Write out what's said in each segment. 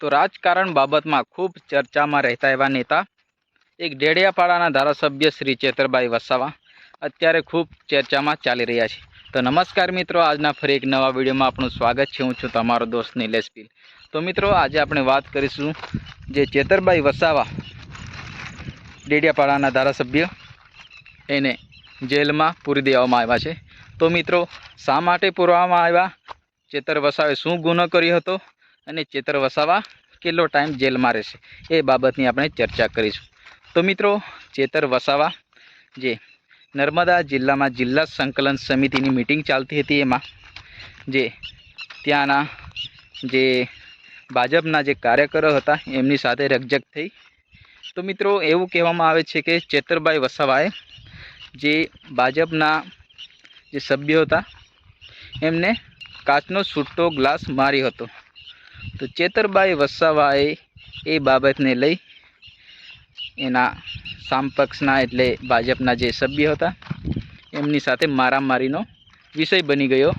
તો રાજકારણ બાબતમાં ખૂબ ચર્ચામાં રહેતા એવા નેતા એક ડેડિયાપાડાના ધારાસભ્ય શ્રી ચેતરભાઈ વસાવા અત્યારે ખૂબ ચર્ચામાં ચાલી રહ્યા છે. તો નમસ્કાર મિત્રો, આજના ફરી એક નવા વિડીયોમાં આપણું સ્વાગત છે. હું છું તમારો દોસ્ત નિલેશ પીલ. તો મિત્રો, આજે આપણે વાત કરીશું જે ચેતરભાઈ વસાવા ડેડિયાપાડાના ધારાસભ્ય એને જેલમાં પૂરી દેવામાં આવ્યા છે. તો મિત્રો, શા માટે પૂરવામાં આવ્યા? ચેતર વસાવે શું ગુનો કર્યો હતો? અને ચેતર વસાવા કેટલો ટાઈમ જેલમાં રહેશે એ બાબતની આપણે ચર્ચા કરીશું. તો મિત્રો, ચેતર વસાવા જે નર્મદા જિલ્લામાં જિલ્લા સંકલન સમિતિની મિટિંગ ચાલતી હતી એમાં જે ત્યાંના જે ભાજપના જે કાર્યકરો હતા એમની સાથે રકઝક થઈ. તો મિત્રો, એવું કહેવામાં આવે છે કે ચેતરભાઈ વસાવાએ જે ભાજપના જે સભ્યો હતા એમને કાચનો છૂટો ગ્લાસ માર્યો હતો. તો ચેતરબાઈ વસાવાએ એ બાબતને લઈ એના સામપક્ષના એટલે ભાજપના જે સભ્યો હતા, એમની સાથે મારામારીનો વિષય બની ગયો.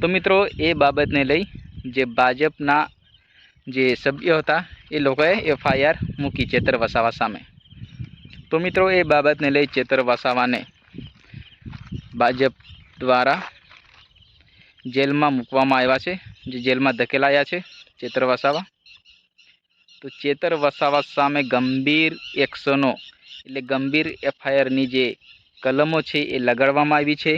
તો મિત્રો, એ બાબતને લઈ જે ભાજપના જે સભ્યો હતા, એ લોકોએ એફઆઈઆર મૂકી ચેતર વસાવા સામે. તો મિત્રો, એ બાબતને લઈ ચેતર વસાવાને ભાજપ દ્વારા જેલમાં મૂકવામાં આવ્યા છે, જે જેલમાં ધકેલાયા છે. ચેતર વસાવા? તો ચેતર વસાવા સામે ગંભીર એક્શનો, એટલે ગંભીર એફઆઈઆરની જે કલમો છે એ લગાડવામાં આવી છે.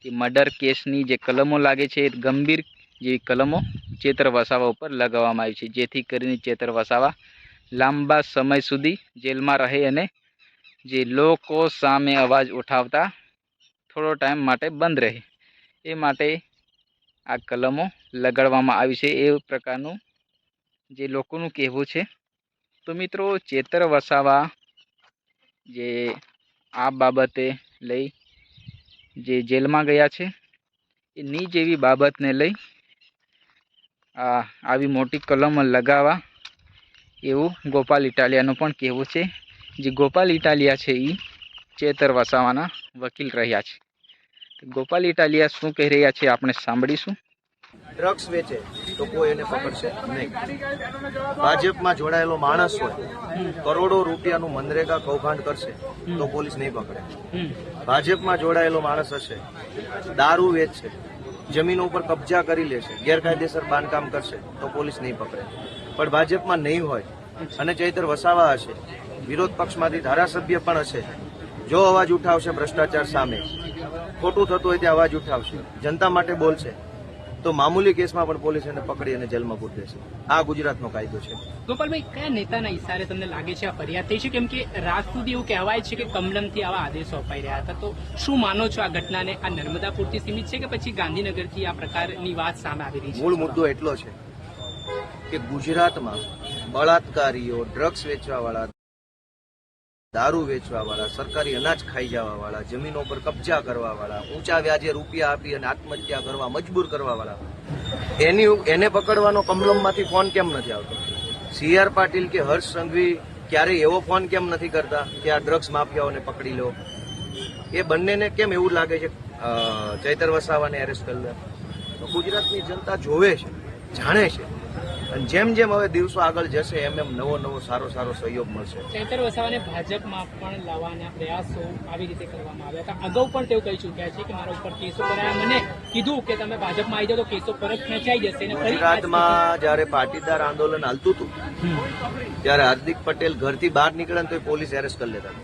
કે મર્ડર કેસની જે કલમો લાગે છે ગંભીર જેવી કલમો ચેતર વસાવા ઉપર લગાવવામાં આવી છે. જેથી કરીને ચેતર વસાવા લાંબા સમય સુધી જેલમાં રહે અને જે લોકો સામે અવાજ ઉઠાવતા થોડો ટાઈમ માટે બંધ રહે. એ માટે આ કલમો લગાડવામાં આવી છે એ પ્રકારનું જે લોકોનું કહેવું છે. તો મિત્રો ચેતર વસાવા જે આ બાબતે લઈ જે જેલમાં ગયા છે, એ ની જેવી બાબતને લઈ આવી મોટી કલમ લગાવવા એવું ગોપાલ ઇટાલિયાનું પણ કહેવું છે. જે ગોપાલ ઇટાલિયા છે એ ચેતર વસાવાના વકીલ રહ્યા છે. ગોપાલ ઇટાલિયા શું કહી રહ્યા છે આપણે સાંભળીશું. ડ્રગ્સ વેચે તો કોઈ એને પકડશે નહીં. ભાજપમાં જોડાયેલો માણસ હોય કરોડો રૂપિયાનું મનરેગા કૌભાંડ કરશે તો પોલીસ નહીં પકડે. ભાજપમાં જોડાયેલો માણસ હશે દારૂ વેચશે જમીનો ઉપર કબજા કરી લેશે ગેરકાયદેસર બાંધકામ કરશે તો પોલીસ નહીં પકડે. પણ ભાજપમાં નહીં હોય અને ચૈતર વસાવા હશે વિરોધ પક્ષમાંથી ધારાસભ્ય પણ હશે જો અવાજ ઉઠાવશે ભ્રષ્ટાચાર સામે. ખોટું થતું હોય ત્યાં અવાજ ઉઠાવશે. જનતા માટે બોલશે. તો મામૂલી કેસમાં પણ પોલીસ એને પકડી અને જેલમાં પૂરી દેશે આ ગુજરાતનો કાયદો છે. ગોપાલભાઈ કયા નેતાના ઇશારે તમને લાગે છે આ ફરિયાદ થઈ છે? કેમ કે રાત સુધી એવું કહેવાય છે કે કમલમથી આવા આદેશો અપાઈ રહ્યા હતા. તો શું માનો છો આ ઘટનાને? આ નર્મદા પૂરતી સીમિત છે કે પછી ગાંધીનગરથી આ પ્રકારની વાત સામે આવી રહી છે? મૂળ મુદ્દો એટલો છે કે ગુજરાતમાં બળાત્કારીઓ ડ્રગ્સ વેચવાવાળા દારૂ વેચવાવાળા, સરકારી અનાજ ખાઈ જવાવાળા, જમીનો પર કબજા કરવાવાળા, ઊંચા વ્યાજે રૂપિયા આપી અને આત્મહત્યા કરવા, મજબૂર કરવાવાળા. એની એને પકડવાનો કમલમમાંથી ફોન કેમ નથી આવતો? સી આર પાટીલ કે હર્ષ સંઘવી ક્યારેય એવો ફોન કેમ નથી કરતા કે આ ડ્રગ્સ માફિયાઓને પકડી લો? એ બંનેને કેમ એવું લાગે છે? ચૈતર વસાવાને એરેસ્ટ કરી લે. તો ગુજરાતની જનતા જોવે છે, જાણે છે. અને જેમ જેમ હવે દિવસો આગળ જશે એમ એમ નવો નવો સારો સારો સહયોગ મળશે. ચૈતર વસાવાને ભાજપમાં પણ લાવવાના પ્રયાસો આવી રીતે કરવામાં આવ્યા હતા. અગાઉ પણ તેઓ કહી ચૂક્યા છે કે મારા ઉપર કેસો કરાયા. મને કીધું કે તમે ભાજપમાં આવી જાઓ તો કેસો પરત ખેંચાઈ જશે ગુજરાતમાં જ્યારે પાટીદાર આંદોલન હાલતું હતું ત્યારે હાર્દિક પટેલ ઘરથી બહાર નીકળે ને તો પોલીસ એરેસ્ટ કરી લેતા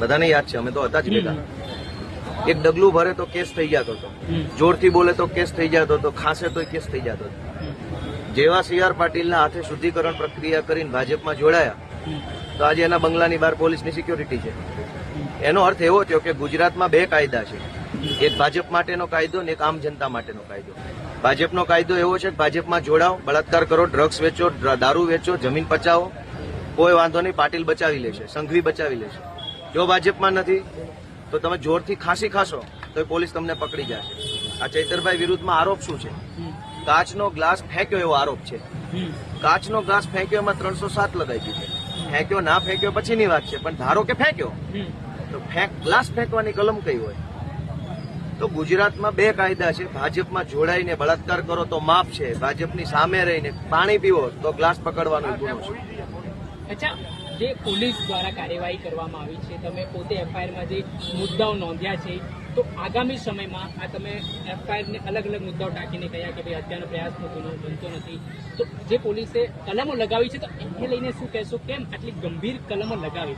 બધાને યાદ છે અમે તો હતા જ ભેગા. એક ડગલું ભરે તો કેસ થઈ જતો હતો. જોરથી બોલે તો કેસ થઈ જતો હતો. ખાંસે તો કેસ થઈ જતો હતો. જેવા સી આર પાટીલના હાથે શુદ્ધિકરણ પ્રક્રિયા કરીને ભાજપમાં જોડાયા, તો આજે એના બંગલાની બહાર પોલીસની સિક્યોરિટી છે. એનો અર્થ એવો થયો કે ગુજરાતમાં બે કાયદા છે. એક ભાજપ માટેનો કાયદો ને એક આમ જનતા માટેનો કાયદો. ભાજપનો કાયદો એવો છે કે ભાજપમાં જોડાઓ, બળાત્કાર કરો ડ્રગ્સ વેચો દારૂ વેચો, જમીન પચાવો. કોઈ વાંધો નહીં, પાટીલ બચાવી લેશે, સંઘવી બચાવી લેશે. જો ભાજપમાં નથી, તો તમે જોરથી ખાંસી ખાશો, તો પોલીસ તમને પકડી જશે. આ ચૈતરભાઈ વિરુદ્ધમાં આરોપ શું છે? કાચનો ગ્લાસ ફેંક્યો એવો આરોપ છે. કાચનો ગ્લાસ ફેંક્યો એમાં ત્રણસો સાત લગાવી દીધી. ફેંક્યો ના ફેંક્યો પછીની વાત છે પણ ધારો કે ફેંક્યો તો ફેંક ગ્લાસ ફેંકવાની કલમ કઈ હોય? તો ગુજરાતમાં બે કાયદા છે ભાજપમાં જોડાઈને બળાત્કાર કરો તો માફ છે ભાજપની સામે રહીને પાણી પીવો તો ગ્લાસ પકડવાનો ગુનો છે. જે પોલીસ દ્વારા કાર્યવાહી કરવામાં આવી છે તમે પોતે એફઆઈઆરમાં જે મુદ્દાઓ નોંધ્યા છે તો આગામી સમયમાં આ તમે એફઆઈઆરને અલગ અલગ મુદ્દાઓ ટાંકીને કહ્યા કે ભાઈ હત્યાનો પ્રયાસનો ગુનો બનતો નથી. તો જે પોલીસે કલમો લગાવી છે તો એને લઈને શું કહેશો? કેમ આટલી ગંભીર કલમો લગાવી?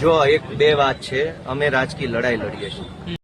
જો એક બે વાત છે અમે રાજકીય લડાઈ લડીએ છીએ.